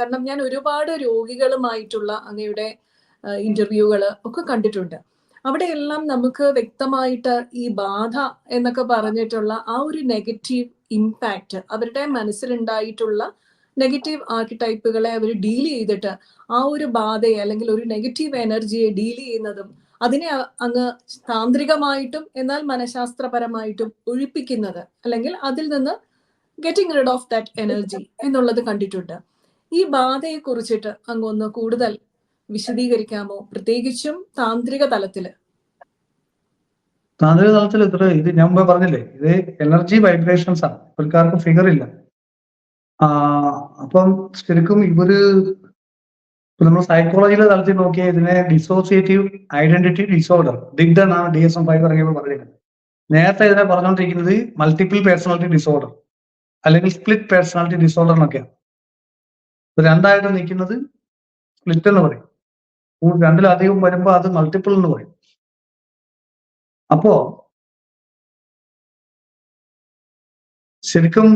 കാരണം ഞാൻ ഒരുപാട് രോഗികളുമായിട്ടുള്ള അങ്ങയുടെ ഇന്റർവ്യൂകൾ ഒക്കെ കണ്ടിട്ടുണ്ട്. അവിടെയെല്ലാം നമുക്ക് വ്യക്തമായിട്ട് ഈ ബാധ എന്നൊക്കെ പറഞ്ഞിട്ടുള്ള ആ ഒരു നെഗറ്റീവ് ഇമ്പാക്റ്റ് അവരുടെ മനസ്സിലുണ്ടായിട്ടുള്ള നെഗറ്റീവ് ആർക്കിടൈപ്പുകളെ അവർ ഡീൽ ചെയ്തിട്ട് ആ ഒരു ബാധയെ അല്ലെങ്കിൽ ഒരു നെഗറ്റീവ് എനർജിയെ ഡീൽ ചെയ്യുന്നതും അതിനെ അങ്ങ് താന്ത്രികമായിട്ടും എന്നാൽ മനഃശാസ്ത്രപരമായിട്ടും ഒഴിപ്പിക്കുന്നത് അല്ലെങ്കിൽ അതിൽ നിന്ന് getting rid of that energy എന്നുള്ളത് കണ്ടിട്ടുണ്ട്. ഈ ബാധയെ കുറിച്ചിട്ട് അങ്ങ് ഒന്ന് കൂടുതൽ വിശദീകരിക്കാമോ? പ്രത്യേകിച്ചും താന്ത്രിക തലത്തിൽ. താന്ത്രിക തലത്തിൽ ഇത്ര ഇത് ഞാൻ മുമ്പ് പറഞ്ഞില്ലേ ഇത് എനർജി വൈബ്രേഷൻസ് ആണ്. ഇവർക്കാർക്കും ഫിഗർ ഇല്ല. അപ്പം ശരിക്കും ഇവർ നമ്മൾ സൈക്കോളജിയിലെ തലത്തിൽ നോക്കിയാൽ ഇതിനെ ഡിസോസിയേറ്റീവ് ഐഡന്റിറ്റി ഡിസോർഡർ ഡിഗ്ഡ് എന്നാണ് ഡി എസ് എം ഫൈവ് ഇറങ്ങിയപ്പോൾ പറഞ്ഞിരിക്കുന്നത് നേരത്തെ ഇതിനെ പറഞ്ഞുകൊണ്ടിരിക്കുന്നത് മൾട്ടിപ്പിൾ പേഴ്സണാലിറ്റി ഡിസോർഡർ അല്ലെങ്കിൽ സ്പ്ലിറ്റ് പേഴ്സണാലിറ്റി ഡിസോർഡർ എന്നൊക്കെയാണ് രണ്ടായിട്ട് നിൽക്കുന്നത് സ്പ്ലിറ്റ് എന്ന് പറയും. രണ്ടിലധികം വരുമ്പോൾ അത് മൾട്ടിപ്പിൾ എന്ന് പറയും. അപ്പോ ശരിക്കും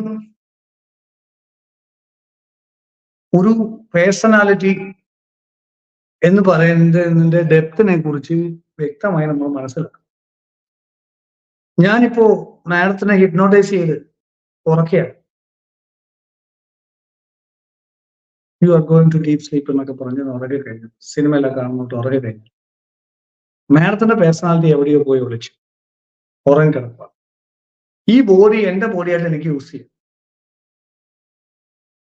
ഒരു പേഴ്സണാലിറ്റി എന്ന് പറയുന്നതിന്റെ ഡെപ്തിനെ കുറിച്ച് വ്യക്തമായി നമ്മൾ മനസ്സിലാക്കണം. ഞാനിപ്പോ മാഡത്തിനെ ഹിപ്നോട്ടൈസ് ചെയ്ത് ഉറക്കുകയാണ് you are going to deep sleep എന്നൊക്കെ പറഞ്ഞ് ഉറക്കെ കഴിഞ്ഞു. സിനിമയിലൊക്കെ കാണുന്നോട്ട് ഉറക്കെ കഴിഞ്ഞു. മാഡത്തിന്റെ പേഴ്സണാലിറ്റി എവിടെയോ പോയി വിളിച്ചു ഉറങ്ങി കിടക്കുക ഈ ബോഡി എന്റെ ബോഡിയായിട്ട് എനിക്ക് യൂസ് ചെയ്യാം.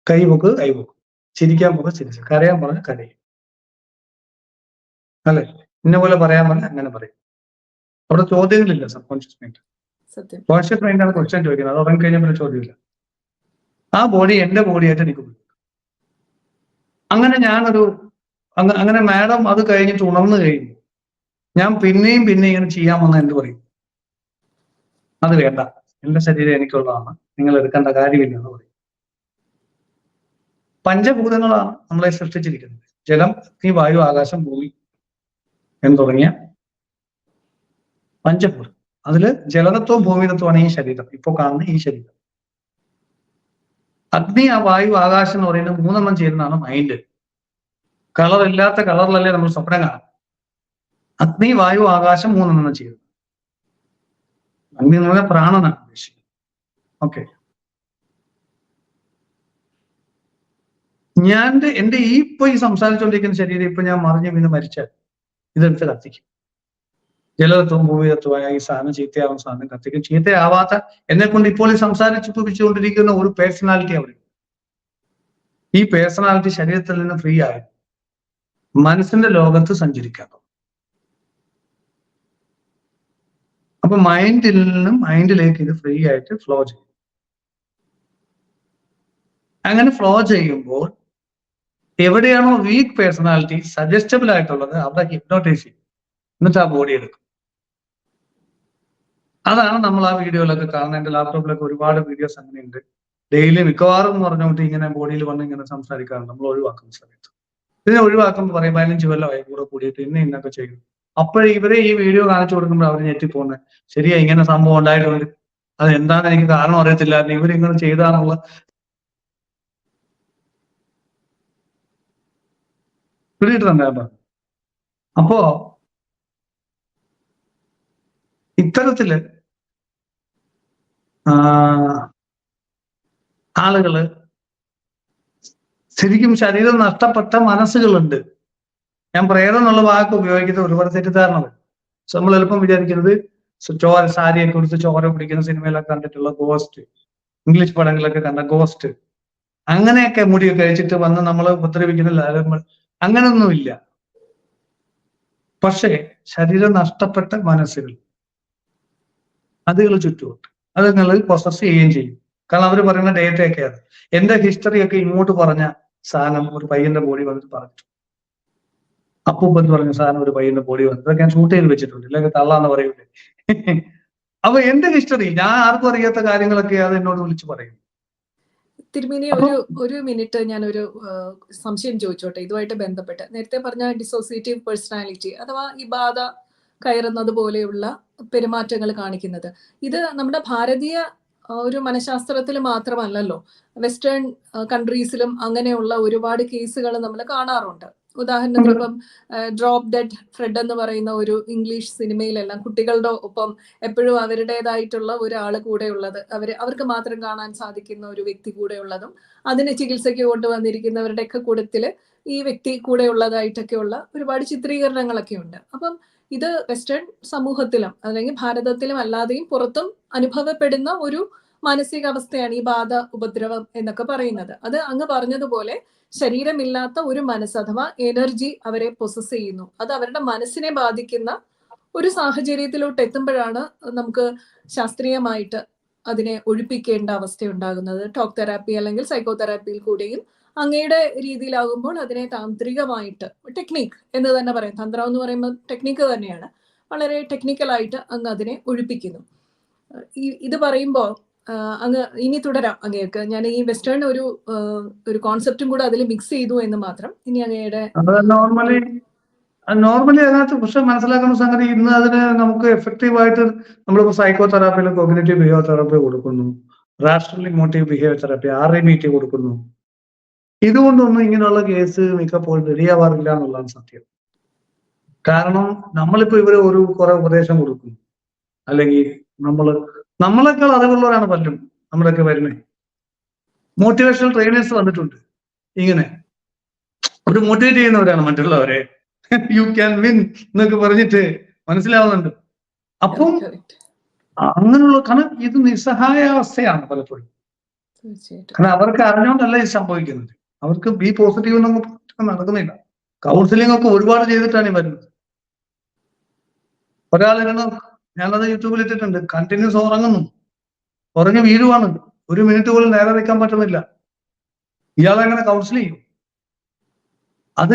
കൈ കൈവക്കും ചിരിക്കാൻ പോക ചിരിച്ചു. കരയാൻ പറഞ്ഞ കരയും. അല്ലെ? ഇന്ന പോലെ പറയാൻ പറഞ്ഞ അങ്ങനെ പറയും. അവിടെ ചോദ്യങ്ങളില്ല സബ് കോൺഷ്യസ് മൈൻഡ് കോൺഷ്യസ് മൈൻഡാണ് ക്വസ്റ്റ്യൻ ചോദിക്കുന്നത്. അത് ഉറങ്ങി കഴിഞ്ഞാൽ പിന്നെ ചോദ്യമില്ല. ആ ബോഡി എന്റെ ബോഡിയായിട്ട് എനിക്ക് അങ്ങനെ ഞാനൊരു അങ്ങ- അങ്ങനെ മാഡം അത് കഴിഞ്ഞിട്ട് ഉണർന്നു കഴിഞ്ഞു. ഞാൻ പിന്നെയും പിന്നെ ഇങ്ങനെ ചെയ്യാമെന്ന് എന്ത് പറയും? അത് വേണ്ട. എന്റെ ശരീരം എനിക്കുള്ളതാണ്. നിങ്ങൾ എടുക്കേണ്ട കാര്യമില്ല എന്ന് പറയും. പഞ്ചഭൂതങ്ങളാണ് നമ്മളെ സൃഷ്ടിച്ചിരിക്കുന്നത്. ജലം അഗ്നി വായു ആകാശം ഭൂമി എന്ന് തുടങ്ങിയ പഞ്ചഭൂതം അതിൽ ജലതത്വം ഭൂമിതത്വമാണ് ഈ ശരീരം. ഇപ്പോ കാണുന്ന ഈ ശരീരം. അഗ്നി ആ വായു ആകാശം എന്ന് പറയുന്നത് മൂന്നെണ്ണം ചേരുന്നതാണ് മൈൻഡ് കളർ ഇല്ലാത്ത കളറിലല്ലേ നമ്മൾ സ്വപ്നം കാണാം അഗ്നി വായു ആകാശം മൂന്നെണ്ണം ചേരുന്നു. അഗ്നി എന്ന് പറഞ്ഞാൽ പ്രാണനാണ് ഉദ്ദേശിക്കുന്നത്. ഓക്കെ ഞാൻ എന്റെ ഈ ഇപ്പൊ ഈ സംസാരിച്ചുകൊണ്ടിരിക്കുന്ന ശരീരം ഇപ്പൊ ഞാൻ മറിഞ്ഞു വീണ് മരിച്ചാൽ ഇതെടുത്ത് കത്തിക്കും. ജലതത്വവും ഭൂമിതത്വമായ ഈ സാധനം ചീത്തയാവുന്ന സാധനം കത്തിക്കും. ചീത്തയാവാത്ത എന്നെ കൊണ്ട് ഇപ്പോൾ ഈ സംസാരിച്ചു പിടിച്ചുകൊണ്ടിരിക്കുന്ന ഒരു പേഴ്സണാലിറ്റി അവിടെ ഈ പേഴ്സണാലിറ്റി ശരീരത്തിൽ നിന്ന് ഫ്രീ ആയി മനസ്സിന്റെ ലോകത്ത് സഞ്ചരിക്കാൻ തുടങ്ങും. അപ്പൊ മൈൻഡിൽ നിന്നും മൈൻഡിലേക്ക് ഇത് ഫ്രീ ആയിട്ട് ഫ്ലോ ചെയ്യും. അങ്ങനെ ഫ്ലോ ചെയ്യുമ്പോൾ എവിടെയാണോ വീക്ക് പേഴ്സണാലിറ്റി സജസ്റ്റബിൾ ആയിട്ടുള്ളത് അവിടെ ഹിപ്നോട്ടൈസ് ചെയ്യും. എന്നിട്ട് ആ ബോഡി എടുക്കും. അതാണ് നമ്മൾ ആ വീഡിയോയിലൊക്കെ കാണുന്നത്. എന്റെ ലാപ്ടോപ്പിലൊക്കെ ഒരുപാട് വീഡിയോസ് അങ്ങനെയുണ്ട്. ഡെയിലി മിക്കവാറും എന്ന് പറഞ്ഞുകൊണ്ട് ഇങ്ങനെ ബോഡിയിൽ വന്ന് ഇങ്ങനെ സംസാരിക്കാറുണ്ട്. നമ്മൾ ഒഴിവാക്കുന്ന സമയത്ത്. ഇതിനെ ഒഴിവാക്കുമ്പോൾ പറയും പതിനഞ്ച് കൊല്ലമായി കൂടെ കൂടിയിട്ട് ഇന്ന ഇന്നൊക്കെ ചെയ്യും. അപ്പോഴേ ഇവരെ ഈ വീഡിയോ കാണിച്ചു കൊടുക്കുമ്പോൾ അവർ ഞെട്ടിപ്പോന്നെ. ശരിയാ ഇങ്ങനെ സംഭവം ഉണ്ടായിട്ടുണ്ട്. അത് എന്താണെന്ന് എനിക്ക് കാരണം അറിയത്തില്ല. ഇവരിങ്ങനെ ചെയ്താണുള്ള അപ്പോ ഇത്തരത്തിൽ ആളുകൾ ശരിക്കും ശരീരം നഷ്ടപ്പെട്ട മനസ്സുകളുണ്ട്. ഞാൻ പ്രേതം എന്നുള്ള വാക്ക് ഉപയോഗിക്കുന്ന ഒരുപാട് തെറ്റിദ്ധാരണകൾ. സോ നമ്മൾ എളുപ്പം വിചാരിക്കുന്നത് ചോര സാരിയെ കുറിച്ച് ചോര പിടിക്കുന്ന സിനിമയിലൊക്കെ കണ്ടിട്ടുള്ള ഗോസ്റ്റ് ഇംഗ്ലീഷ് പടങ്ങളിലൊക്കെ കണ്ട ഗോസ്റ്റ് അങ്ങനെയൊക്കെ മുടി കഴിച്ചിട്ട് വന്ന് നമ്മൾ ഉപദ്രവിക്കുന്ന ലാലങ്ങൾ അങ്ങനൊന്നുമില്ല. പക്ഷേ ശരീരം നഷ്ടപ്പെട്ട മനസ്സുകൾ അതുകൾ ചുറ്റുമുണ്ട്. അത് നിങ്ങൾ പ്രൊസസ് ചെയ്യുകയും ചെയ്യും. കാരണം അവർ പറയുന്ന ഡേറ്റ അത് എന്റെ ഹിസ്റ്ററി ഒക്കെ ഇങ്ങോട്ട് പറഞ്ഞ സാധനം ഒരു പയ്യന്റെ ബോഡി വന്നിട്ട് പറഞ്ഞു അപ്പൂപ്പൻ പറഞ്ഞ സാധനം ഒരു പയ്യന്റെ ബോഡി വന്നു ഇതൊക്കെ ഞാൻ ഷൂട്ട് ചെയ്ത് വെച്ചിട്ടുണ്ട്. ഇല്ലെങ്കിൽ തള്ളാന്ന് പറയൂലേ. അപ്പൊ എന്റെ ഹിസ്റ്ററി ഞാൻ ആർക്കും അറിയാത്ത കാര്യങ്ങളൊക്കെ അത് എന്നോട് വിളിച്ചു പറയും. തിരുമേനി ഒരു ഒരു മിനിറ്റ് ഞാൻ ഒരു സംശയം ചോദിച്ചോട്ടെ? ഇതുമായിട്ട് ബന്ധപ്പെട്ട്. നേരത്തെ പറഞ്ഞ ഡിസോസിയേറ്റീവ് പേഴ്സണാലിറ്റി അഥവാ ഈ ബാധ കയറുന്നത് പോലെയുള്ള പെരുമാറ്റങ്ങൾ കാണിക്കുന്നത്. ഇത് നമ്മുടെ ഭാരതീയ ഒരു മനഃശാസ്ത്രത്തിൽ മാത്രമല്ലല്ലോ വെസ്റ്റേൺ കൺട്രീസിലും അങ്ങനെയുള്ള ഒരുപാട് കേസുകൾ നമ്മൾ കാണാറുണ്ട്. ഉദാഹരണത്തിന് ഇപ്പം ഡ്രോപ്പ് ഡെഡ് ഫ്രെഡ് എന്ന് പറയുന്ന ഒരു ഇംഗ്ലീഷ് സിനിമയിലെല്ലാം കുട്ടികളുടെ ഒപ്പം എപ്പോഴും അവരുടേതായിട്ടുള്ള ഒരാൾ കൂടെ ഉള്ളത് അവർ അവർക്ക് മാത്രം കാണാൻ സാധിക്കുന്ന ഒരു വ്യക്തി കൂടെ ഉള്ളതും അതിന് ചികിത്സയ്ക്ക് കൊണ്ടുവന്നിരിക്കുന്നവരുടെയൊക്കെ കൂട്ടത്തിൽ ഈ വ്യക്തി കൂടെ ഉള്ളതായിട്ടൊക്കെയുള്ള ഒരുപാട് ചിത്രീകരണങ്ങളൊക്കെ ഉണ്ട് അപ്പം ഇത് വെസ്റ്റേൺ സമൂഹത്തിലും അല്ലെങ്കിൽ ഭാരതത്തിലും അല്ലാതെയും പുറത്തും അനുഭവപ്പെടുന്ന ഒരു മാനസികാവസ്ഥയാണ് ഈ ബാധ ഉപദ്രവം എന്നൊക്കെ പറയുന്നത്. അത് അങ്ങ് പറഞ്ഞതുപോലെ ശരീരമില്ലാത്ത ഒരു മനസ്സ് അഥവാ എനർജി അവരെ പ്രൊസസ് ചെയ്യുന്നു. അത് അവരുടെ മനസ്സിനെ ബാധിക്കുന്ന ഒരു സാഹചര്യത്തിലോട്ട് എത്തുമ്പോഴാണ് നമുക്ക് ശാസ്ത്രീയമായിട്ട് അതിനെ ഒഴിപ്പിക്കേണ്ട അവസ്ഥ ഉണ്ടാകുന്നത്. ടോക്ക് തെറാപ്പി അല്ലെങ്കിൽ സൈക്കോതെറാപ്പിയിൽ കൂടിയും അങ്ങയുടെ രീതിയിലാകുമ്പോൾ അതിനെ താന്ത്രികമായിട്ട് ടെക്നിക്ക് എന്ന് തന്നെ പറയും. തന്ത്രം എന്ന് പറയുമ്പോൾ ടെക്നിക്ക് തന്നെയാണ്. വളരെ ടെക്നിക്കലായിട്ട് അങ്ങ് അതിനെ ഒഴിപ്പിക്കുന്നു. ഈ- ഇത് പറയുമ്പോൾ അങ്ങ് ഇനി തുടരാം അങ്ങേക്ക്. ഞാൻ ഈ വെസ്റ്റേൺ ഒരു ഒരു കോൺസെപ്റ്റും കൂടെ അതിൽ മിക്സ് ചെയ്തു എന്ന് മാത്രം ഇനി അങ്ങയുടെ നോർമലി നോർമലി അതിനകത്ത് പക്ഷെ മനസ്സിലാക്കുന്ന സംഗതി ഇന്ന് അതിന് നമുക്ക് എഫക്റ്റീവ് ആയിട്ട് നമ്മളിപ്പോ സൈക്കോ തെറാപ്പിയിൽ കോഗ്നേറ്റീവ് ബിഹേവിയർ തെറാപ്പി കൊടുക്കുന്നു. Rationally motive behaviour therapy R I E T കൊടുക്കുന്നു. ഇതുകൊണ്ടൊന്നും ഇങ്ങനെയുള്ള കേസ് മിക്കപ്പോഴും റെഡിയാവാറില്ല എന്നുള്ളതാണ് സത്യം. കാരണം നമ്മളിപ്പോ ഇവരെ ഒരു കുറെ ഉപദേശം കൊടുക്കും. അല്ലെങ്കിൽ നമ്മൾ നമ്മളെക്കാൾ അറിവുള്ളവരാണ് പലരും നമ്മളൊക്കെ വരുന്നത് മോട്ടിവേഷണൽ ട്രെയിനേഴ്സ് വന്നിട്ടുണ്ട്. ഇങ്ങനെ. അവർ മോട്ടിവേറ്റ് ചെയ്യുന്നവരാണ് മറ്റുള്ളവരെ. യു ക്യാൻ വിൻ എന്നൊക്കെ പറഞ്ഞിട്ട് മനസ്സിലാവുന്നുണ്ട്. അപ്പം. അങ്ങനെയുള്ള കാരണം ഇത് നിസ്സഹായ അവസ്ഥയാണ് പലപ്പോഴും കാരണം അവർക്ക് അറിഞ്ഞുകൊണ്ടല്ല ഇത് സംഭവിക്കുന്നത്. അവർക്ക് ബി പോസിറ്റീവ് എന്നൊന്നും നടക്കുന്നില്ല. കൗൺസിലിംഗ് ഒക്കെ ഒരുപാട് ചെയ്തിട്ടാണ് ഈ വരുന്നത്. ഒരാളിരുന്ന് ഞാനത് യൂട്യൂബിൽ ഇട്ടിട്ടുണ്ട്. കണ്ടിന്യൂസ് ഉറങ്ങുന്നു. ഉറങ്ങി വീഴുവാണ്. ഒരു മിനിറ്റ് പോലും നേരെ നിൽക്കാൻ പറ്റുന്നില്ല. ഇയാളെങ്ങനെ കൗൺസിൽ ചെയ്യും. അത്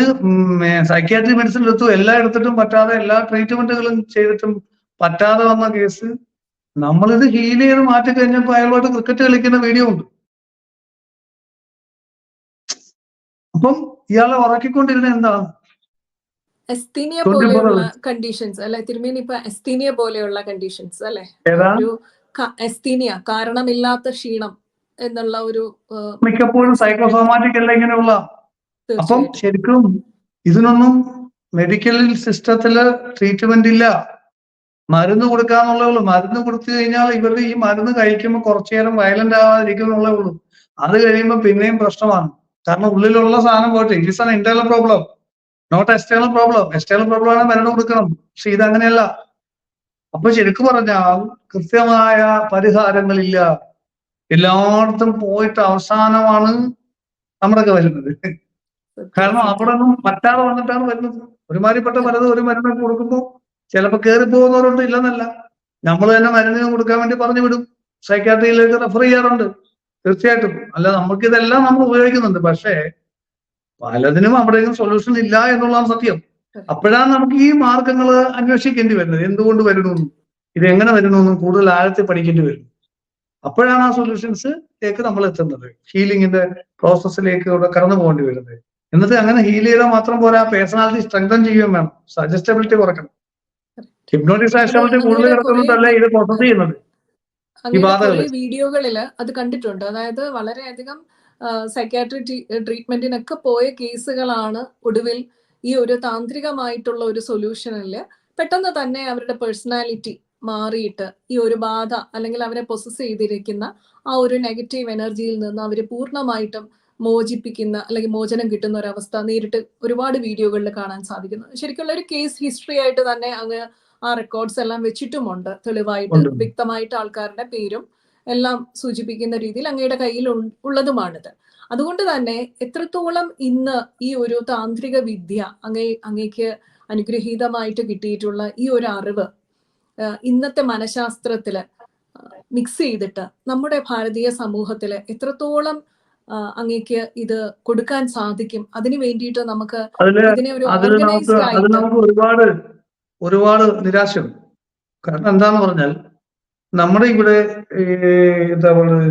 സൈക്യാട്രി മെഡിസിൻ എടുത്തു എല്ലാ എടുത്തിട്ടും പറ്റാതെ എല്ലാ ട്രീറ്റ്മെന്റുകളും ചെയ്തിട്ടും പറ്റാതെ വന്ന കേസ് നമ്മളിത് ഹീൽ ചെയ്ത് മാറ്റി കഴിഞ്ഞപ്പോൾ അയാളുമായിട്ട് ക്രിക്കറ്റ് കളിക്കുന്ന വീഡിയോ ഉണ്ട്. അപ്പം ഇയാളെ ഉറക്കിക്കൊണ്ടിരുന്ന എന്താണ് എസ്തീനിയ 24 പോലെയുള്ള കണ്ടീഷൻസ് അല്ലെ? തിരുമേനി ഇപ്പൊ എസ്തീനിയ പോലെയുള്ള കണ്ടീഷൻസ് അല്ലെ? ഒരു എസ്തീനിയ കാരണമില്ലാത്ത ക്ഷീണം എന്നുള്ള ഒരു മിക്കപ്പോഴും സൈക്കോസോമാറ്റിക് അല്ല ഇങ്ങനെയുള്ള. അപ്പം ശരിക്കും ഇതിനൊന്നും മെഡിക്കൽ സിസ്റ്റത്തിൽ ട്രീറ്റ്മെന്റ് ഇല്ല. മരുന്ന് കൊടുക്കാന്നുള്ളേ ഉള്ളൂ. മരുന്ന് കൊടുത്തു കഴിഞ്ഞാൽ ഇവർ ഈ മരുന്ന് കഴിക്കുമ്പോൾ കുറച്ചു നേരം വയലന്റ് ആവാതിരിക്കുന്നുള്ളേ ഉള്ളൂ. അത് കഴിയുമ്പോൾ പിന്നെയും പ്രശ്നമാണ്. കാരണം ഉള്ളിലുള്ള സാധനം പോയിട്ട് it an internal problem not external problem external problem ആണ് മരുന്ന് കൊടുക്കണം. പക്ഷെ ഇത് അങ്ങനെയല്ല. അപ്പൊ ശരിക്കും പറഞ്ഞാൽ കൃത്യമായ പരിഹാരങ്ങളില്ല. എല്ലായിടത്തും പോയിട്ട് അവസാനമാണ് നമ്മുടെയൊക്കെ വരുന്നത്. കാരണം അവിടെ ഒന്നും പറ്റാതെ വന്നിട്ടാണ് വരുന്നത്. ഒരുമാതിരിപ്പെട്ട പലതും ഒരു മരുന്നൊക്കെ കൊടുക്കുമ്പോൾ ചിലപ്പോൾ കയറി പോകുന്നവരുണ്ട് ഇല്ലെന്നല്ല. നമ്മൾ തന്നെ മരുന്നിന് കൊടുക്കാൻ വേണ്ടി പറഞ്ഞു വിടും. സൈക്കാട്രിയിലേക്ക് റെഫർ ചെയ്യാറുണ്ട്. തീർച്ചയായിട്ടും. അല്ല നമുക്ക് ഇതെല്ലാം നമ്മൾ ഉപയോഗിക്കുന്നുണ്ട്. പക്ഷേ പലതിനും അവിടെയും സൊല്യൂഷൻ ഇല്ല എന്നുള്ളതാണ് സത്യം. അപ്പോഴാണ് നമുക്ക് ഈ മാർഗങ്ങൾ അന്വേഷിക്കേണ്ടി വരുന്നത്. എന്തുകൊണ്ട് വരുന്നു? ഇത് എങ്ങനെ വരുന്നു കൂടുതൽ ആഴത്തിൽ പഠിക്കേണ്ടി വരും അപ്പോഴാണ് ആ സൊല്യൂഷൻസ് സൊല്യൂഷൻസിലേക്ക് നമ്മൾ എത്തുന്നത്. ഹീലിംഗിന്റെ പ്രോസസ്സിലേക്ക് ഇവിടെ കടന്നു പോകേണ്ടി വരുന്നത്. എന്നിട്ട് അങ്ങനെ ഹീൽ ചെയ്താൽ മാത്രം പോരാ പേഴ്സണാലിറ്റി സ്ട്രെങ്തൻ ചെയ്യുകയും വേണം. സജസ്റ്റബിലിറ്റി കുറയ്ക്കണം. ഹിപ്നോട്ടിക് സജസ്റ്റബിലിറ്റി കൂടുതൽ കിടക്കുന്നതല്ല ഇത് പ്രോസസ് ചെയ്യുന്നത്. കുറേ വീഡിയോകളിൽ അത് കണ്ടിട്ടുണ്ട്. അതായത് വളരെയധികം സൈക്കാട്രി ട്രീറ്റ്മെന്റിനൊക്കെ പോയ കേസുകളാണ് ഒടുവിൽ ഈ ഒരു താന്ത്രികമായിട്ടുള്ള ഒരു സൊല്യൂഷനിൽ പെട്ടെന്ന് തന്നെ അവരുടെ പേഴ്സണാലിറ്റി മാറിയിട്ട് ഈ ഒരു ബാധ അല്ലെങ്കിൽ അവരെ പൊസസ് ചെയ്തിരിക്കുന്ന ആ ഒരു നെഗറ്റീവ് എനർജിയിൽ നിന്ന് അവർ പൂർണമായിട്ടും മോചിപ്പിക്കുന്ന അല്ലെങ്കിൽ മോചനം കിട്ടുന്ന ഒരു അവസ്ഥ നേരിട്ട് ഒരുപാട് വീഡിയോകളിൽ കാണാൻ സാധിക്കുന്നു. ശരിക്കുള്ള ഒരു കേസ് ഹിസ്റ്ററി ആയിട്ട് തന്നെ അങ്ങ് ആ റെക്കോർഡ്സ് എല്ലാം വെച്ചിട്ടുമുണ്ട്. തെളിവായിട്ട് വ്യക്തമായിട്ട് ആൾക്കാരുടെ പേരും എല്ലാം സൂചിപ്പിക്കുന്ന രീതിയിൽ അങ്ങയുടെ കയ്യിൽ ഉള്ളതുമാണിത്. അതുകൊണ്ട് തന്നെ എത്രത്തോളം ഇന്ന് ഈ ഒരു താന്ത്രിക വിദ്യ അങ്ങേ അങ്ങേക്ക് അനുഗ്രഹീതമായിട്ട് കിട്ടിയിട്ടുള്ള ഈ ഒരു അറിവ് ഇന്നത്തെ മനഃശാസ്ത്രത്തിൽ മിക്സ് ചെയ്തിട്ട് നമ്മുടെ ഭാരതീയ സമൂഹത്തിൽ എത്രത്തോളം അങ്ങേക്ക് ഇത് കൊടുക്കാൻ സാധിക്കും? അതിനു വേണ്ടിയിട്ട് നമുക്ക് ഇതിനെ ഒരു ഓർഗനൈസ്ഡ് ആയിട്ട് ഒരുപാട് നിരാശയുണ്ട് കാരണം എന്താന്ന് പറഞ്ഞാൽ നമ്മുടെ ഇവിടെ എന്താ പറയുക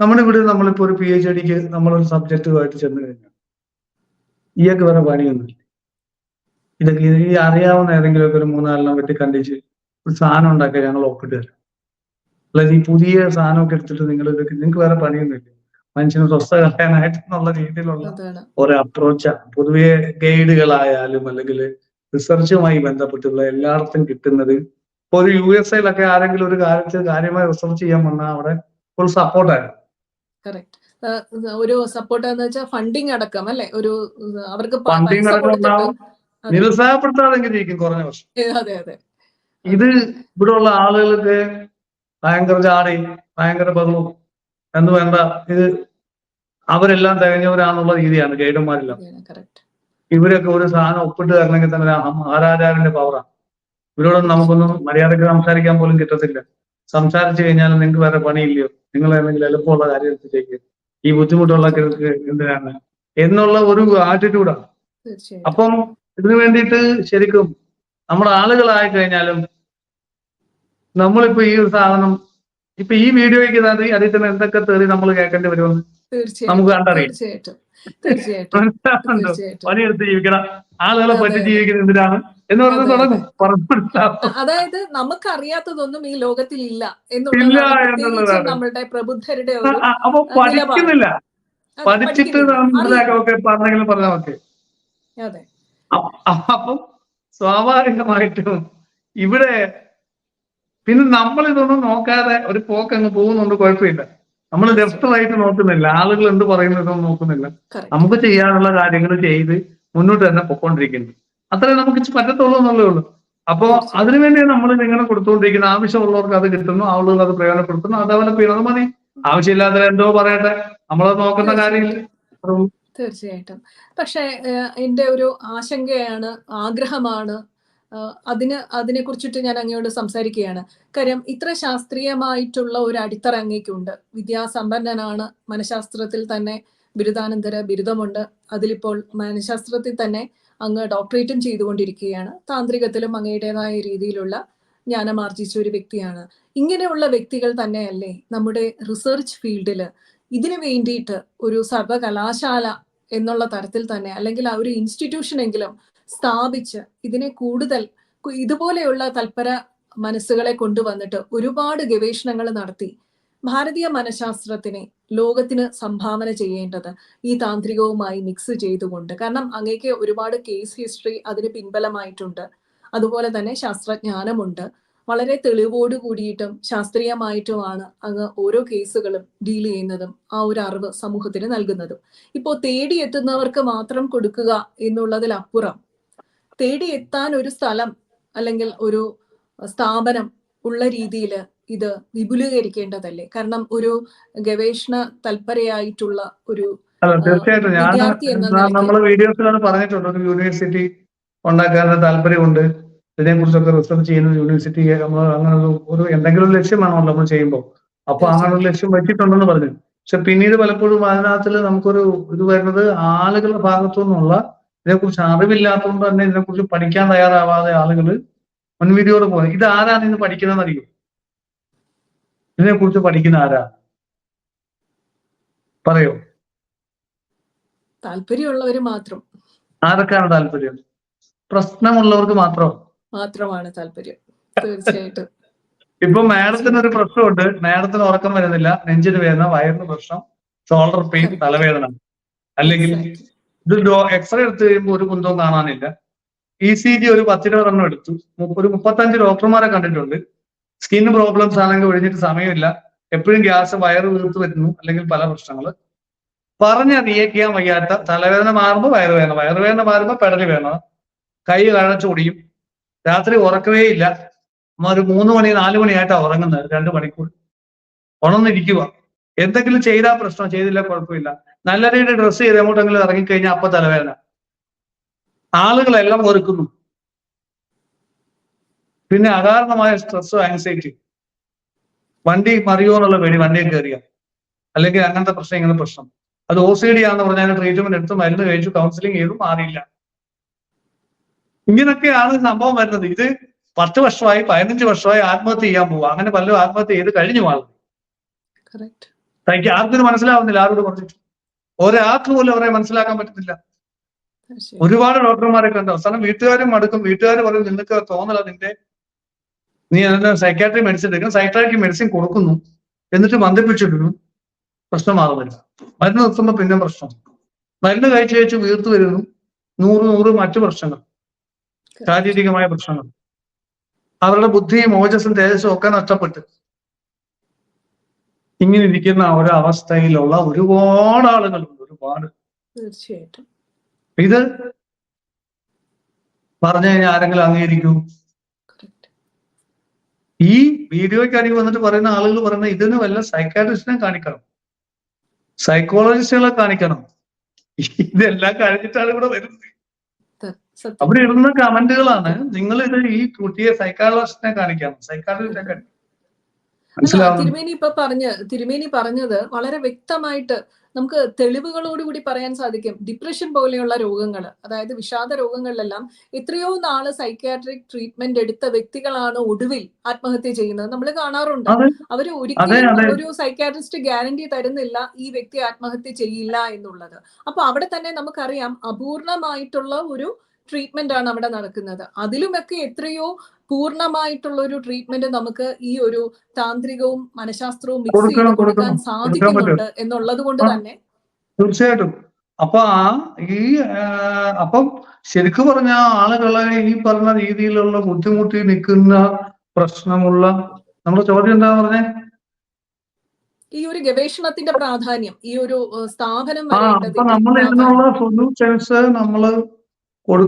നമ്മുടെ ഇവിടെ നമ്മളിപ്പോ ഒരു പി എച്ച് ഡിക്ക് നമ്മളൊരു സബ്ജക്റ്റുമായിട്ട് ചെന്ന് കഴിഞ്ഞാൽ ഇയാൾക്ക് വേറെ പണിയൊന്നുമില്ല ഇതൊക്കെ ഈ അറിയാവുന്ന ഏതെങ്കിലുമൊക്കെ ഒരു മൂന്നാലെണ്ണം വെട്ടി കണ്ടിച്ച് ഒരു സാധനം ഉണ്ടാക്കി ഞങ്ങൾ ഒപ്പിട്ട് തരാം. അല്ലാതെ ഈ പുതിയ സാധനമൊക്കെ എടുത്തിട്ട് നിങ്ങൾ ഇതൊക്കെ നിങ്ങൾക്ക് വേറെ പണിയൊന്നുമില്ല മനുഷ്യന് സ്വസ്ഥ കളയാനായിട്ട് എന്നുള്ള രീതിയിലുള്ള ഒരു അപ്രോച്ചാണ് പൊതുവെ ഗൈഡുകളായാലും അല്ലെങ്കിൽ റിസർച്ചുമായി ബന്ധപ്പെട്ടുള്ള എല്ലായിടത്തും കിട്ടുന്നത്. ഇപ്പൊ ഒരു യു എസ് എയിലൊക്കെ ആരെങ്കിലും ഒരു കാര്യത്തിൽ കാര്യമായി റിസർച്ച് ചെയ്യാൻ വന്നാൽ അവിടെ ഫുൾ സപ്പോർട്ടായിരുന്നു ഒരു സപ്പോർട്ട് എന്ന് വെച്ചാൽ ഫണ്ടിങ് അടക്കം അല്ലെ? ഒരു അവർക്ക് ഫണ്ടിങ് അടക്കം ഉണ്ടാവും. ഇരിക്കും കുറഞ്ഞ വർഷം. അതെ അതെ. ഇത് ഇവിടെയുള്ള ആളുകൾക്ക് ഭയങ്കര ജാടി ഭയങ്കര ബഹളവും എന്ന് വേണ്ട ഇത് അവരെല്ലാം തികഞ്ഞവരാന്നുള്ള രീതിയാണ് ഗൈഡന്മാരെല്ലാം. ഇവരൊക്കെ ഒരു സാധനം ഒപ്പിട്ട് തരണമെങ്കിൽ തന്നെ ആരാചാരന്റെ മഹാരാജാവിന്റെ പവറാണ് ഇവരോടൊന്നും നമുക്കൊന്നും മര്യാദയ്ക്ക് സംസാരിക്കാൻ പോലും കിട്ടത്തില്ല. സംസാരിച്ചു കഴിഞ്ഞാൽ നിങ്ങൾക്ക് വേറെ പണിയില്ലയോ? നിങ്ങൾ എന്തെങ്കിലും എളുപ്പമുള്ള കാര്യം ചെയ്യുക ഈ ബുദ്ധിമുട്ടുള്ള എന്തിനാണ്? എന്നുള്ള ഒരു ആറ്റിറ്റ്യൂഡാണ് അപ്പം ഇതിനു വേണ്ടിയിട്ട് ശരിക്കും നമ്മുടെ ആളുകളായി കഴിഞ്ഞാലും നമ്മളിപ്പോ ഈ ഒരു സാധനം ഇപ്പൊ ഈ വീഡിയോയ്ക്ക് അതിൽ തന്നെ എന്തൊക്കെ തെറി നമ്മൾ കേൾക്കേണ്ടി വരുമെന്ന് നമുക്ക് കണ്ടറിയാം. തീർച്ചയായിട്ടും. തീർച്ചയായിട്ടും. മനസ്സിലാവുന്നുണ്ടോ തീർച്ചയായിട്ടും. പണിയെടുത്ത് ജീവിക്കണം. ആളുകളെ അതെ, പറ്റി അതെ. എന്തിനാണ്? എന്ന് തുടങ്ങും. അതായത് നമുക്കറിയാത്തതൊന്നും ഈ ലോകത്തിൽ ഇല്ല എന്നുള്ളതാണ്. നമ്മളുടെ പ്രബുദ്ധരുടെ അപ്പൊ പഠിക്കുന്നില്ല. പഠിച്ചിട്ട് പറഞ്ഞെങ്കിലും പറഞ്ഞാൽ അപ്പം സ്വാഭാവികമായിട്ടും ഇവിടെ പിന്നെ നമ്മൾ ഇതൊന്നും നോക്കാതെ ഒരു പോക്ക് അങ്ങ് പോകുന്നുണ്ട്. കുഴപ്പമില്ല. നമ്മൾ ലെഫ്റ്ററായിട്ട് നോക്കുന്നില്ല. ആളുകൾ എന്ത് പറയുന്നതെന്ന് നോക്കുന്നില്ല. നമുക്ക് ചെയ്യാനുള്ള കാര്യങ്ങൾ ചെയ്ത് മുന്നോട്ട് തന്നെ പൊക്കോണ്ടിരിക്കുന്നു. അത്രേ നമുക്ക് പറ്റത്തുള്ളൂ എന്നുള്ളേ ഉള്ളൂ. അപ്പോ അതിനുവേണ്ടിയാണ് അതിനുവേണ്ടി നമ്മൾ ഇങ്ങനെ കൊടുത്തുകൊണ്ടിരിക്കുന്ന ആവശ്യമുള്ളവർക്ക് അത് കിട്ടുന്നു ആളുകൾ അത് പ്രയോജനപ്പെടുത്തുന്നു അത് ഡെവലപ്പ് ചെയ്യണം മതി. ആവശ്യമില്ലാത്ത എന്തോ പറയട്ടെ. നമ്മളത് നോക്കുന്ന കാര്യമില്ല. തീർച്ചയായിട്ടും. പക്ഷേ എന്റെ ഒരു ആശങ്കയാണ് ആഗ്രഹമാണ് അതിന് അതിനെ കുറിച്ചിട്ട് ഞാൻ അങ്ങയോട് സംസാരിക്കുകയാണ്. കാര്യം ഇത്ര ശാസ്ത്രീയമായിട്ടുള്ള ഒരു അടിത്തറ അങ്ങേക്കുണ്ട് വിദ്യാസമ്പന്നനാണ് മനഃശാസ്ത്രത്തിൽ തന്നെ ബിരുദാനന്തര ബിരുദമുണ്ട്. അതിലിപ്പോൾ മനഃശാസ്ത്രത്തിൽ തന്നെ അങ്ങ് ഡോക്ടറേറ്റും ചെയ്തുകൊണ്ടിരിക്കുകയാണ്. താന്ത്രികത്തിലും അങ്ങയുടേതായ രീതിയിലുള്ള ജ്ഞാനം ആർജിച്ച ഒരു വ്യക്തിയാണ്. ഇങ്ങനെയുള്ള വ്യക്തികൾ തന്നെയല്ലേ നമ്മുടെ റിസർച്ച് ഫീൽഡിൽ ഇതിനു വേണ്ടിയിട്ട് ഒരു സർവകലാശാല എന്നുള്ള തരത്തിൽ തന്നെ അല്ലെങ്കിൽ ആ ഒരു ഇൻസ്റ്റിറ്റ്യൂഷൻ എങ്കിലും സ്ഥാപിച്ച് ഇതിനെ കൂടുതൽ ഇതുപോലെയുള്ള തൽപര മനസ്സുകളെ കൊണ്ടുവന്നിട്ട് ഒരുപാട് ഗവേഷണങ്ങൾ നടത്തി. ഭാരതീയ മനഃശാസ്ത്രത്തിനെ ലോകത്തിന് സംഭാവന ചെയ്യേണ്ടത് ഈ താന്ത്രികവുമായി മിക്സ് ചെയ്തുകൊണ്ട്. കാരണം അങ്ങേക്ക് ഒരുപാട് കേസ് ഹിസ്റ്ററി അതിന് പിൻബലമായിട്ടുണ്ട്. അതുപോലെ തന്നെ ശാസ്ത്രജ്ഞാനമുണ്ട്. വളരെ തെളിവോട് കൂടിയിട്ടും ശാസ്ത്രീയമായിട്ടുമാണ് അങ്ങ് ഓരോ കേസുകളും ഡീൽ ചെയ്യുന്നതും ആ ഒരു അറിവ് സമൂഹത്തിന് നൽകുന്നതും. ഇപ്പോൾ തേടിയെത്തുന്നവർക്ക് മാത്രം കൊടുക്കുക എന്നുള്ളതിലപ്പുറം തേടിയെത്താൻ ഒരു സ്ഥലം അല്ലെങ്കിൽ ഒരു സ്ഥാപനം ഉള്ള രീതിയിൽ ഇത് വിപുലീകരിക്കേണ്ടതല്ലേ? കാരണം ഒരു ഗവേഷണ തൽപരയായിട്ടുള്ള ഒരു തീർച്ചയായിട്ടും. ഞാൻ നമ്മളെ വീഡിയോസിലാണ് പറഞ്ഞിട്ടുണ്ട്. ഒരു യൂണിവേഴ്സിറ്റി ഉണ്ടാക്കാനുള്ള താല്പര്യമുണ്ട്. ഇതിനെ കുറിച്ചൊക്കെ റിസർച്ച് ചെയ്യുന്ന യൂണിവേഴ്സിറ്റി നമ്മൾ അങ്ങനെ ഒരു- ഒരു എന്തെങ്കിലും ഒരു ലക്ഷ്യമാണല്ലോ നമ്മൾ ചെയ്യുമ്പോൾ? അപ്പൊ അങ്ങനെ ഒരു ലക്ഷ്യം വെച്ചിട്ടുണ്ടെന്ന് പറഞ്ഞു. പക്ഷെ പിന്നീട് പലപ്പോഴും അതിനകത്തിൽ നമുക്കൊരു ഇത് വരുന്നത് ആളുകളുടെ ഭാഗത്തു നിന്നുള്ള ഇതിനെക്കുറിച്ച് അറിവില്ലാത്തതുകൊണ്ട് തന്നെ ഇതിനെക്കുറിച്ച് പഠിക്കാൻ തയ്യാറാവാതെ ആളുകൾ മുൻവിധിയോട് പോകുന്നത് ഇത് ആരാണ് ഇത് പഠിക്കുന്നതെന്ന് അറിയോ ഇതിനെക്കുറിച്ച് പഠിക്കുന്ന ആരാ? പറയോ. താല്പര്യമുള്ളവർ മാത്രം. ആർക്കാണ് താല്പര്യം? പ്രശ്നമുള്ളവർക്ക് മാത്രം? മാത്രമാണ് താല്പര്യം. തീർച്ചയായിട്ടും. ഇപ്പൊ മാഡത്തിന് ഒരു പ്രശ്നമുണ്ട്. മാഡത്തിന് ഉറക്കം വരുന്നില്ല. നെഞ്ചിന് വേദന വയറിന് പ്രശ്നം ഷോൾഡർ പെയിൻ തലവേദന. അല്ലെങ്കിൽ. ഇത് എക്സ്റേ എടുത്തു കഴിയുമ്പോൾ ഒരു കുന്തവും കാണാനില്ല. ഇ സി ജി ഒരു പത്തിരുപതെണ്ണം എടുത്തു. മുപ്പ- ഒരു മുപ്പത്തഞ്ച് ഡോക്ടർമാരെ കണ്ടിട്ടുണ്ട്. സ്കിൻ പ്രോബ്ലംസ് ആണെങ്കിൽ ഒഴിഞ്ഞിട്ട് സമയമില്ല. എപ്പോഴും ഗ്യാസ് വയറ് വീർത്ത് വരുന്നു അല്ലെങ്കിൽ പല പ്രശ്നങ്ങൾ ചെയ്യാൻ വയ്യാത്ത തലവേദന മാറുമ്പോൾ വയറുവേദന വയറുവേദന മാറുമ്പോൾ പെടലി വേണം കൈ കഴച്ചൊടിയും രാത്രി ഉറക്കവേ ഇല്ല. ഒരു മൂന്ന് മണി നാല് മണിയായിട്ടാണ് ഉറങ്ങുന്നത് രണ്ട് മണിക്കൂർ. ഉണർന്നിരിക്കുക എന്തെങ്കിലും ചെയ്താൽ പ്രശ്നം ചെയ്തില്ല കുഴപ്പമില്ല. നല്ല രീതിയിൽ ഡ്രസ്സ് ചെയ്ത് എങ്ങോട്ടെങ്കിലും ഇറങ്ങിക്കഴിഞ്ഞാൽ അപ്പൊ തലവേദന. ആളുകളെല്ലാം ഒരുക്കുന്നു പിന്നെ അകാരണമായ സ്ട്രെസ്സോ ആൻസൈറ്റി വണ്ടി മറിയോ എന്നുള്ള പേടി വണ്ടിയിൽ കയറിയ അല്ലെങ്കിൽ അങ്ങനത്തെ പ്രശ്നം ഇങ്ങനെ പ്രശ്നം. അത് ഒ സി ഡി ആണെന്ന് പറഞ്ഞാൽ ട്രീറ്റ്മെന്റ് എടുത്ത് മരുന്ന് കഴിച്ചു കൗൺസിലിംഗ് ചെയ്തു മാറിയില്ല. ഇങ്ങനൊക്കെയാണ് സംഭവം വരുന്നത്. ഇത് പത്ത് വർഷമായി പതിനഞ്ച് വർഷമായി ആത്മഹത്യ ചെയ്യാൻ പോവുക അങ്ങനെ പലരും ആത്മഹത്യ ചെയ്ത് കഴിഞ്ഞു മാറും തനിക്ക് ആർക്കും മനസ്സിലാവുന്നില്ല. ആരോട് പറഞ്ഞിട്ട്. ഒരാൾക്ക് പോലും അവരെ മനസ്സിലാക്കാൻ പറ്റുന്നില്ല. ഒരുപാട് ഡോക്ടർമാരെ കണ്ടു അവസാനം വീട്ടുകാരും മടുക്കും. വീട്ടുകാർ പറയും നിനക്ക് തോന്നല നിന്റെ നീ അതിന് സൈക്കാട്രി മെഡിസിൻ എടുക്കണം. സൈക്കാട്രി മെഡിസിൻ കൊടുക്കുന്നു. എന്നിട്ട് മന്ദിപ്പിച്ചിടുന്നു പ്രശ്നം മാറുന്നില്ല. മരുന്ന് നിർത്തുമ്പോൾ പിന്നെ പ്രശ്നം. മരുന്ന് കഴിച്ചു കഴിച്ച് വീർത്തു വരുന്നു. നൂറ് നൂറ് മറ്റു പ്രശ്നങ്ങൾ. ശാരീരികമായ പ്രശ്നങ്ങൾ. അവരുടെ ബുദ്ധിയും ഓജസ്സും തേജസ്സും ഒക്കെ നഷ്ടപ്പെട്ട്. ഇങ്ങനെ ഇരിക്കുന്ന ഒരു അവസ്ഥയിലുള്ള ഒരുപാട് ആളുകളുണ്ട് ഒരുപാട്. തീർച്ചയായിട്ടും. ഇത് പറഞ്ഞു കഴിഞ്ഞാൽ ആരെങ്കിലും അംഗീകരിക്കൂ? ഈ വീഡിയോയ്ക്ക് അടിയിൽ വന്നിട്ട് പറയുന്ന ആളുകൾ പറയുന്ന ഇതിന് വല്ല സൈക്കാട്രിസ്റ്റിനെ കാണിക്കണം. സൈക്കോളജിസ്റ്റുകളെ കാണിക്കണം. ഇതെല്ലാം കഴിഞ്ഞിട്ടാണ് ഇവിടെ വരുന്നത്. അവിടെ ഇടുന്ന കമന്റുകളാണ് നിങ്ങൾ ഇത് ഈ കുട്ടിയെ സൈക്കോളജിസ്റ്റിനെ കാണിക്കണം സൈക്കാട്രിസ്റ്റിനെ കാണിക്കണം തിരുമേനി ഇപ്പൊ പറഞ്ഞ് തിരുമേനി പറഞ്ഞത് വളരെ വ്യക്തമായിട്ട് നമുക്ക് തെളിവുകളോടുകൂടി പറയാൻ സാധിക്കും. ഡിപ്രഷൻ പോലെയുള്ള രോഗങ്ങൾ അതായത് വിഷാദ രോഗങ്ങളിലെല്ലാം എത്രയോ നാൾ സൈക്യാട്രിക് ട്രീറ്റ്മെന്റ് എടുത്ത വ്യക്തികളാണ് ഒടുവിൽ ആത്മഹത്യ ചെയ്യുന്നത്. നമ്മൾ കാണാറുണ്ട്. അവർ ഒരിക്കലും ഒരു സൈക്യാട്രിസ്റ്റ് ഗ്യാരണ്ടി തരുന്നില്ല ഈ വ്യക്തി ആത്മഹത്യ ചെയ്യില്ല എന്നുള്ളത്. അപ്പൊ അവിടെ തന്നെ നമുക്കറിയാം അപൂർണമായിട്ടുള്ള ഒരു ട്രീറ്റ്മെന്റ് ആണ് അവിടെ നടക്കുന്നത്. അതിലുമൊക്കെ എത്രയോ പൂർണമായിട്ടുള്ള ഒരു ട്രീറ്റ്മെന്റ് നമുക്ക് ഈ ഒരു താന്ത്രികവും മനഃശാസ്ത്രവും മിക്സ് ചെയ്ത് കൊടുക്കാൻ സാധിക്കുന്നുണ്ട് എന്നുള്ളത് കൊണ്ട് തന്നെ. തീർച്ചയായിട്ടും. അപ്പൊ ആ ഈ അപ്പം ശരിക്കും പറഞ്ഞ ആളുകളെ ഈ പറഞ്ഞ രീതിയിലുള്ള ബുദ്ധിമുട്ടി നിൽക്കുന്ന പ്രശ്നമുള്ള നമ്മുടെ ചോദ്യം എന്താ പറഞ്ഞേ? ഈ ഒരു ഗവേഷണത്തിന്റെ പ്രാധാന്യം ഈ ഒരു സ്ഥാപനം നമ്മൾ എന്നുള്ള ഇതിനുള്ള സൊല്യൂഷൻസ് നമ്മൾ കൊടു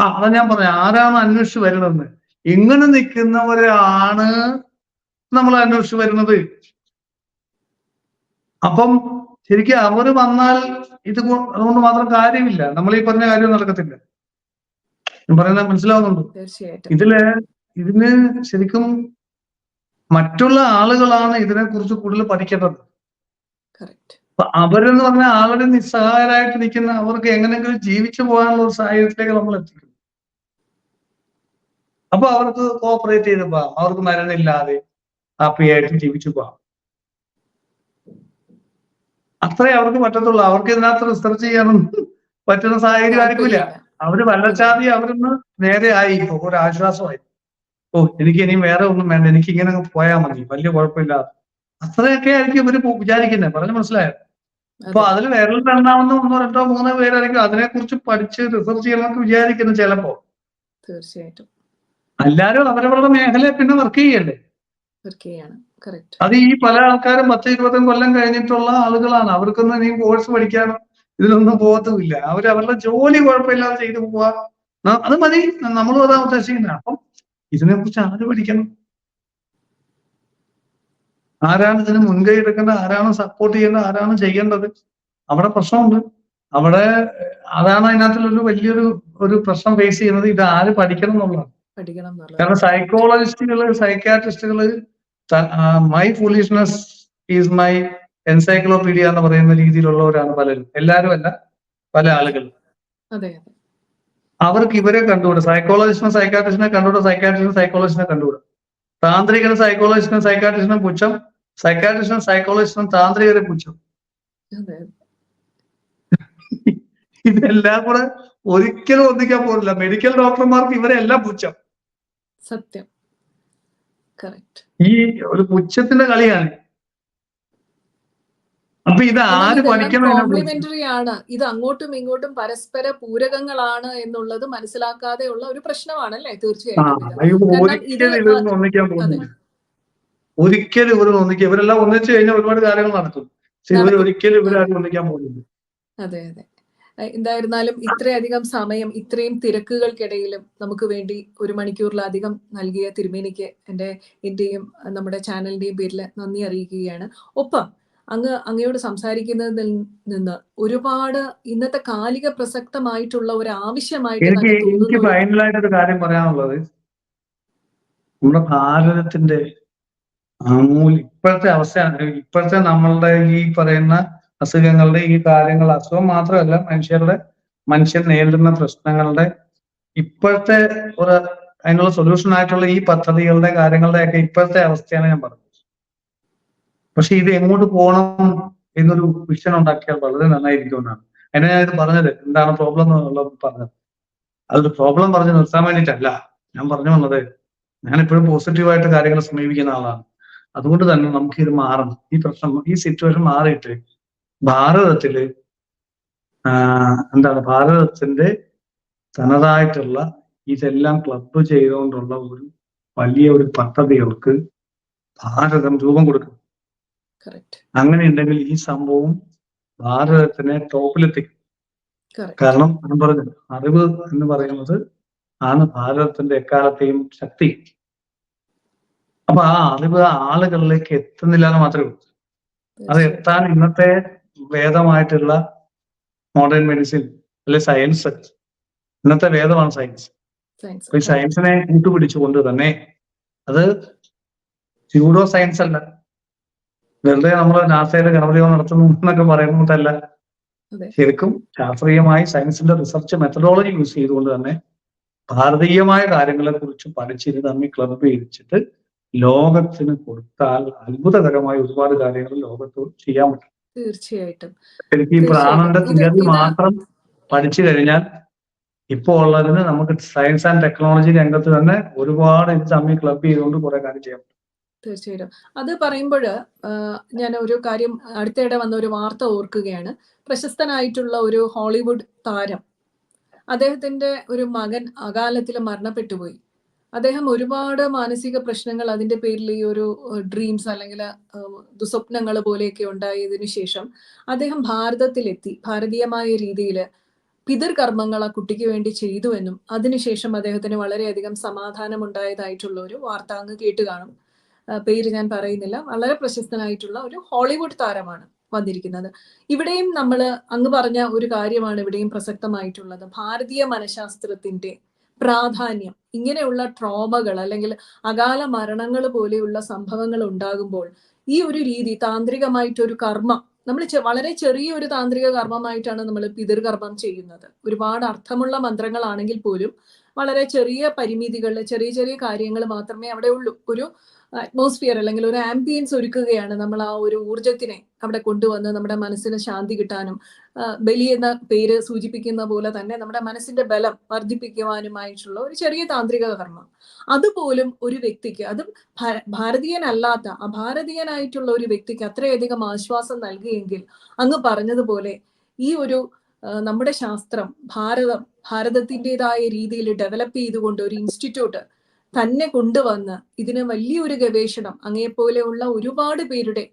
ആ അതാ ഞാൻ പറഞ്ഞ ആരാണ് അന്വേഷിച്ച് വരണമെന്ന് ഇങ്ങനെ നിൽക്കുന്നവരാണ് നമ്മൾ അന്വേഷിച്ച് വരുന്നത്. അപ്പം ശരിക്കും അവർ വന്നാൽ ഇത് അതുകൊണ്ട് മാത്രം കാര്യമില്ല. നമ്മൾ ഈ പറഞ്ഞ കാര്യം നടക്കത്തില്ല. ഞാൻ പറയുന്നത് മനസ്സിലാവുന്നുണ്ട്? ഇതിൽ ഇതിന് ശരിക്കും മറ്റുള്ള ആളുകളാണ് ഇതിനെ കുറിച്ച് കൂടുതൽ പഠിക്കേണ്ടത്. കറക്റ്റ് അപ്പൊ അവരെന്ന് പറഞ്ഞാൽ ആളുടെ നിസ്സഹായരായിട്ട് നിൽക്കുന്ന അവർക്ക് എങ്ങനെയെങ്കിലും ജീവിച്ചു പോകാനുള്ള ഒരു സാഹചര്യത്തിലേക്ക് നമ്മൾ എത്തിക്കും അപ്പൊ അവർക്ക് കോപ്പറേറ്റ് ചെയ്ത് പോകാം. അവർക്ക് മരണമില്ലാതെ ഹാപ്പി ആയിട്ട് ജീവിച്ചു പോകാം. അത്രേ അവർക്ക് പറ്റത്തുള്ളൂ. അവർക്ക് ഇതിനകത്ത് റിസർച്ച് ചെയ്യാനൊന്നും പറ്റുന്ന സാഹചര്യം ആയിരിക്കില്ല അവർ വല്ലച്ചാതി അവരൊന്ന് നേരെ ആയി. ഇപ്പൊ ഒരു ആശ്വാസമായി. ഓ എനിക്ക് ഇനിയും വേറെ ഒന്നും വേണ്ട. എനിക്ക് ഇങ്ങനെ പോയാൽ മതി. വലിയ കുഴപ്പമില്ലാതെ. അത്രയൊക്കെ ആയിരിക്കും ഇവർ വിചാരിക്കുന്നത് പറഞ്ഞു മനസ്സിലായോ? അപ്പൊ അതിൽ വിരൽ എണ്ണാവുന്ന ഒന്നോ രണ്ടോ മൂന്നോ പേരായിരിക്കും അതിനെ കുറിച്ച് പഠിച്ച് റിസർച്ച് ചെയ്യണമെന്ന് വിചാരിക്കുന്നു ചിലപ്പോ. തീർച്ചയായിട്ടും. എല്ലാരും അവരവരുടെ മേഖലയെ പിന്നെ വർക്ക് ചെയ്യണ്ടേ അത് ഈ പല ആൾക്കാരും പത്ത് ഇരുപതും കൊല്ലം കഴിഞ്ഞിട്ടുള്ള ആളുകളാണ്. അവർക്കൊന്നും ഇനി കോഴ്സ് പഠിക്കാനോ ഇതിലൊന്നും പോകത്തുമില്ല. അവർ അവരുടെ ജോലി കുഴപ്പമില്ലാതെ ചെയ്തു പോവാ. അത് മതി. നമ്മളും അതാ ഉദ്ദേശിക്കുന്നത് അപ്പം ഇതിനെ കുറിച്ച് ആര് പഠിക്കണം? ആരാണ് ഇതിന് മുൻകൈ എടുക്കേണ്ടത്? ആരാണ് സപ്പോർട്ട് ചെയ്യേണ്ടത്? ആരാണ് ചെയ്യേണ്ടത്? അവിടെ പ്രശ്നമുണ്ട്. അവിടെ അതാണ് അതിനകത്തുള്ളൊരു വലിയൊരു ഒരു പ്രശ്നം ഫേസ് ചെയ്യുന്നത്. ഇത് ആര് പഠിക്കണം എന്നുള്ളതാണ്. കാരണം സൈക്കോളജിസ്റ്റുകൾ സൈക്കാട്രിസ്റ്റുകൾ my foolishness is my encyclopedia എന്ന് പറയുന്ന രീതിയിലുള്ളവരാണ് പലരും. എല്ലാവരും അല്ല പല ആളുകൾ അവർക്ക് ഇവരെ കണ്ടുകൂടാ. സൈക്കോളജിസ്റ്റിനെ സൈക്കാട്രിസ്റ്റിനെ കണ്ടുകൂടാ. സൈക്കാട്രിസ്റ്റിനെ സൈക്കോളജിസ്റ്റിനെ കണ്ടുകൂടാ. താന്ത്രികന് സൈക്കോളജിസ്റ്റിനെ സൈക്കാട്രിസ്റ്റിനെ പുച്ഛം. സൈക്കാട്രിസ്റ്റിനും സൈക്കോളജിസ്റ്റും താന്ത്രികരെ പൂച്ചോ ഇതെല്ലാം കൂടെ ഒരിക്കലും ഒന്നിക്കാൻ പോകില്ല മെഡിക്കൽ ഡോക്ടർമാർക്ക് ഇവരെല്ലാം പുച്ഛം. സത്യം. ഈ ഒരു പുച്ഛത്തിന്റെ കളിയാണ്. അപ്പൊ ഇത് ആര് പഠിക്കണം? കോംപ്ലിമെന്ററി ആണ്. ഇത് അങ്ങോട്ടും ഇങ്ങോട്ടും പരസ്പര പൂരകങ്ങളാണ് എന്നുള്ളത് മനസ്സിലാക്കാതെയുള്ള ഒരു പ്രശ്നമാണല്ലേ? ആ തീർച്ചയായിട്ടും ഒരിക്കലും ഇവർ ഒന്നിക്കുക ഇവരെല്ലാം ഒന്നിച്ചു കഴിഞ്ഞാൽ ഒരുപാട് കാര്യങ്ങൾ നടക്കും. പക്ഷെ ഇവർ ഒരിക്കലും ഇവരാരും ഒന്നിക്കാൻ പോകുന്നില്ല. അതെ അതെ. എന്തായിരുന്നാലും ഇത്രയധികം സമയം ഇത്രയും തിരക്കുകൾക്കിടയിലും നമുക്ക് വേണ്ടി ഒരു മണിക്കൂറിലധികം നൽകിയ തിരുമേനിക്ക് എന്റെ എന്റെയും നമ്മുടെ ചാനലിന്റെയും പേരിൽ നന്ദി അറിയിക്കുകയാണ്. ഒപ്പം അങ്ങ് അങ്ങയോട് സംസാരിക്കുന്നതിൽ നിന്ന് ഒരുപാട് ഇന്നത്തെ കാലിക പ്രസക്തമായിട്ടുള്ള ഒരു ആവശ്യമായിട്ട് എനിക്ക് ഫൈനലായിട്ട് ഒരു കാര്യം പറയാനുള്ളത്. നമ്മുടെ ഭാരതത്തിന്റെ ഇപ്പോഴത്തെ അവസ്ഥയാണ് ഇപ്പോഴത്തെ നമ്മളുടെ ഈ പറയുന്ന അസുഖങ്ങളുടെ ഈ കാര്യങ്ങൾ അസുഖം മാത്രമല്ല മനുഷ്യരുടെ മനുഷ്യർ നേരിടുന്ന പ്രശ്നങ്ങളുടെ ഇപ്പോഴത്തെ ഒരു അതിനുള്ള സൊല്യൂഷൻ ആയിട്ടുള്ള ഈ പദ്ധതികളുടെ കാര്യങ്ങളുടെ ഒക്കെ ഇപ്പോഴത്തെ അവസ്ഥയാണ് ഞാൻ പറഞ്ഞത്. പക്ഷെ ഇത് എങ്ങോട്ട് പോകണം എന്നൊരു വിഷൻ ഉണ്ടാക്കിയാൽ വളരെ നന്നായിരിക്കുമെന്നാണ്. അതിനെ ഞാൻ ഇത് പറഞ്ഞത് എന്താണ് പ്രോബ്ലം എന്നുള്ളത് പറഞ്ഞത്. അതൊരു പ്രോബ്ലം പറഞ്ഞ് നിർത്താൻ വേണ്ടിയിട്ടല്ല. ഞാൻ പറഞ്ഞു വന്നത് ഞാൻ എപ്പോഴും പോസിറ്റീവായിട്ട് കാര്യങ്ങൾ സമീപിക്കുന്ന ആളാണ്. അതുകൊണ്ട് തന്നെ നമുക്ക് ഇത് മാറണം. ഈ പ്രശ്നം ഈ സിറ്റുവേഷൻ മാറിയിട്ട് ഭാരതത്തിൽ എന്താണ് ഭാരതത്തിന്റെ തനതായിട്ടുള്ള ഇതെല്ലാം ക്ലബ്ബ് ചെയ്തുകൊണ്ടുള്ള ഒരു വലിയ ഒരു പദ്ധതികൾക്ക് ഭാരതം രൂപം കൊടുക്കും. അങ്ങനെ ഉണ്ടെങ്കിൽ ഈ സംഭവം ഭാരതത്തിനെ ടോപ്പിലെത്തിക്കും. കാരണം ഞാൻ പറഞ്ഞു അറിവ് എന്ന് പറയുന്നത് ആണ് ഭാരതത്തിന്റെ എക്കാലത്തെയും ശക്തി. അപ്പൊ ആ അറിവ് ആളുകളിലേക്ക് എത്തുന്നില്ല എന്ന് മാത്രമേ ഉള്ളൂ. അത് എത്താൻ ഇന്നത്തെ വേദമായിട്ടുള്ള മോഡേൺ മെഡിസിൻ അല്ലെ സയൻസ് ഇന്നത്തെ വേദമാണ് സയൻസ് സയൻസിനെ കൂട്ടുപിടിച്ചു ഈ സയൻസിനെ കൂട്ടുപിടിച്ചുകൊണ്ട് തന്നെ അത് സ്യൂഡോ സയൻസ് അല്ല. വെറുതെ നമ്മൾ നാസയിലെ ഗണപതിയോ നടത്തുന്നു എന്നൊക്കെ പറയുന്നതല്ല. ശരിക്കും ശാസ്ത്രീയമായി സയൻസിന്റെ റിസർച്ച് മെത്തഡോളജി യൂസ് ചെയ്തുകൊണ്ട് തന്നെ ഭാരതീയമായ കാര്യങ്ങളെ കുറിച്ച് പഠിച്ചിരുന്ന് തമ്മിൽ ക്ലബ് ചെയ്യിച്ചിട്ട് ലോകത്തിന് കൊടുത്താൽ അത്ഭുതകരമായ ഒരുപാട് കാര്യങ്ങൾ ലോകത്ത് ചെയ്യാൻ പറ്റും. തീർച്ചയായിട്ടും. എനിക്ക് ഈ. പ്രാണന്റെ തിയറി മാത്രം പഠിച്ചു കഴിഞ്ഞാൽ ഇപ്പോൾ ഉള്ളതിന് നമുക്ക് സയൻസ് ആൻഡ് ടെക്നോളജി രംഗത്ത് തന്നെ ഒരുപാട് ഇത് തമ്മിൽ ക്ലബ് ചെയ്തുകൊണ്ട് കുറെ കാര്യം ചെയ്യാം തീർച്ചയായിട്ടും. അത് പറയുമ്പോൾ ഞാൻ ഒരു കാര്യം അടുത്തിടെ വന്ന ഒരു വാർത്ത ഓർക്കുകയാണ്. പ്രശസ്തനായിട്ടുള്ള ഒരു ഹോളിവുഡ് താരം അദ്ദേഹത്തിന്റെ ഒരു മകൻ അകാലത്തിൽ മരണപ്പെട്ടു പോയി അദ്ദേഹം ഒരുപാട് മാനസിക പ്രശ്നങ്ങൾ അതിന്റെ പേരിൽ ഈ ഒരു ഡ്രീംസ് അല്ലെങ്കിൽ ദുസ്വപ്നങ്ങൾ പോലെയൊക്കെ ഉണ്ടായതിനു ശേഷം അദ്ദേഹം ഭാരതത്തിലെത്തി. ഭാരതീയമായ രീതിയിൽ പിതൃകർമ്മങ്ങൾ ആ കുട്ടിക്ക് വേണ്ടി ചെയ്തുവെന്നും അതിനുശേഷം അദ്ദേഹത്തിന് വളരെയധികം സമാധാനം ഉണ്ടായതായിട്ടുള്ള ഒരു വാർത്ത അങ്ങ് കേട്ട് കാണും. പേര് ഞാൻ പറയുന്നില്ല. വളരെ പ്രശസ്തനായിട്ടുള്ള ഒരു ഹോളിവുഡ് താരമാണ് വന്നിരിക്കുന്നത്. ഇവിടെയും നമ്മൾ അങ്ങ് പറഞ്ഞ ഒരു കാര്യമാണ് ഇവിടെയും പ്രസക്തമായിട്ടുള്ളത്. ഭാരതീയ മനഃശാസ്ത്രത്തിന്റെ പ്രാധാന്യം. ഇങ്ങനെയുള്ള ട്രോമകൾ അല്ലെങ്കിൽ അകാല മരണങ്ങൾ പോലെയുള്ള സംഭവങ്ങൾ ഉണ്ടാകുമ്പോൾ ഈ ഒരു രീതി താന്ത്രികമായിട്ടൊരു കർമ്മം നമ്മൾ വളരെ ചെറിയ ഒരു താന്ത്രിക കർമ്മമായിട്ടാണ് നമ്മൾ പിതൃകർമ്മം ചെയ്യുന്നത്. ഒരുപാട് അർത്ഥമുള്ള മന്ത്രങ്ങളാണെങ്കിൽ പോലും വളരെ ചെറിയ പരിമിതികൾ ചെറിയ ചെറിയ കാര്യങ്ങൾ മാത്രമേ അവിടെ ഉള്ളൂ. ഒരു അറ്റ്മോസ്ഫിയർ അല്ലെങ്കിൽ ഒരു ആംബിയൻസ് ഒരുക്കുകയാണ് നമ്മൾ ആ ഒരു ഊർജത്തിനെ അവിടെ കൊണ്ടുവന്ന് നമ്മുടെ മനസ്സിന് ശാന്തി കിട്ടാനും ബലി എന്ന പേര് സൂചിപ്പിക്കുന്ന പോലെ തന്നെ നമ്മുടെ മനസ്സിന്റെ ബലം വർദ്ധിപ്പിക്കുവാനുമായിട്ടുള്ള ഒരു ചെറിയ താന്ത്രിക കർമ്മം. അതുപോലും ഒരു വ്യക്തിക്ക് അതും ഭാരതീയനല്ലാത്ത അഭാരതീയനായിട്ടുള്ള ഒരു വ്യക്തിക്ക് അത്രയധികം ആശ്വാസം നൽകിയെങ്കിൽ അങ്ങ് പറഞ്ഞതുപോലെ ഈ ഒരു നമ്മുടെ ശാസ്ത്രം ഭാരതം ഭാരതത്തിന്റെതായ രീതിയിൽ ഡെവലപ്പ് ചെയ്തുകൊണ്ട് ഒരു ഇൻസ്റ്റിറ്റ്യൂട്ട് തന്നെ കൊണ്ടുവന്ന് ഇതിന് വലിയൊരു ഗവേഷണം അങ്ങേപ്പോലെയുള്ള ഒരുപാട് പേരുടെ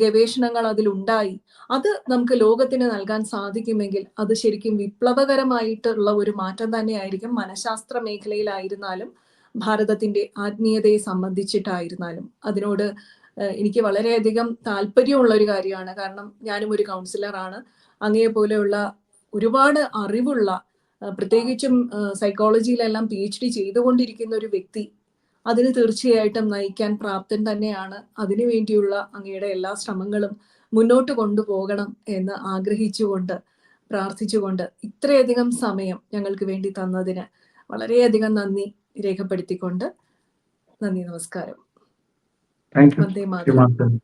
ഗവേഷണങ്ങൾ അതിലുണ്ടായി. അത് നമുക്ക് ലോകത്തിന് നൽകാൻ സാധിക്കുമെങ്കിൽ അത് ശരിക്കും വിപ്ലവകരമായിട്ടുള്ള ഒരു മാറ്റം തന്നെയായിരിക്കും. മനഃശാസ്ത്ര മേഖലയിലായിരുന്നാലും ഭാരതത്തിന്റെ ആത്മീയതയെ സംബന്ധിച്ചിട്ടായിരുന്നാലും. അതിനോട് എനിക്ക് വളരെയധികം താല്പര്യമുള്ള ഒരു കാര്യമാണ്. കാരണം ഞാനും ഒരു കൗൺസിലറാണ് അങ്ങേ പോലെയുള്ള ഒരുപാട് അറിവുള്ള പ്രത്യേകിച്ചും സൈക്കോളജിയിലെല്ലാം പി എച്ച് ഡി ചെയ്തുകൊണ്ടിരിക്കുന്ന ഒരു വ്യക്തി അതിന് തീർച്ചയായിട്ടും നയിക്കാൻ പ്രാപ്തൻ തന്നെയാണ്. അതിനു വേണ്ടിയുള്ള അങ്ങയുടെ എല്ലാ ശ്രമങ്ങളും മുന്നോട്ട് കൊണ്ടുപോകണം എന്ന് ആഗ്രഹിച്ചുകൊണ്ട് പ്രാർത്ഥിച്ചുകൊണ്ട് ഇത്രയധികം സമയം ഞങ്ങൾക്ക് വേണ്ടി തന്നതിന് വളരെയധികം നന്ദി രേഖപ്പെടുത്തിക്കൊണ്ട് നന്ദി നമസ്കാരം. വന്ദേ മാതരം.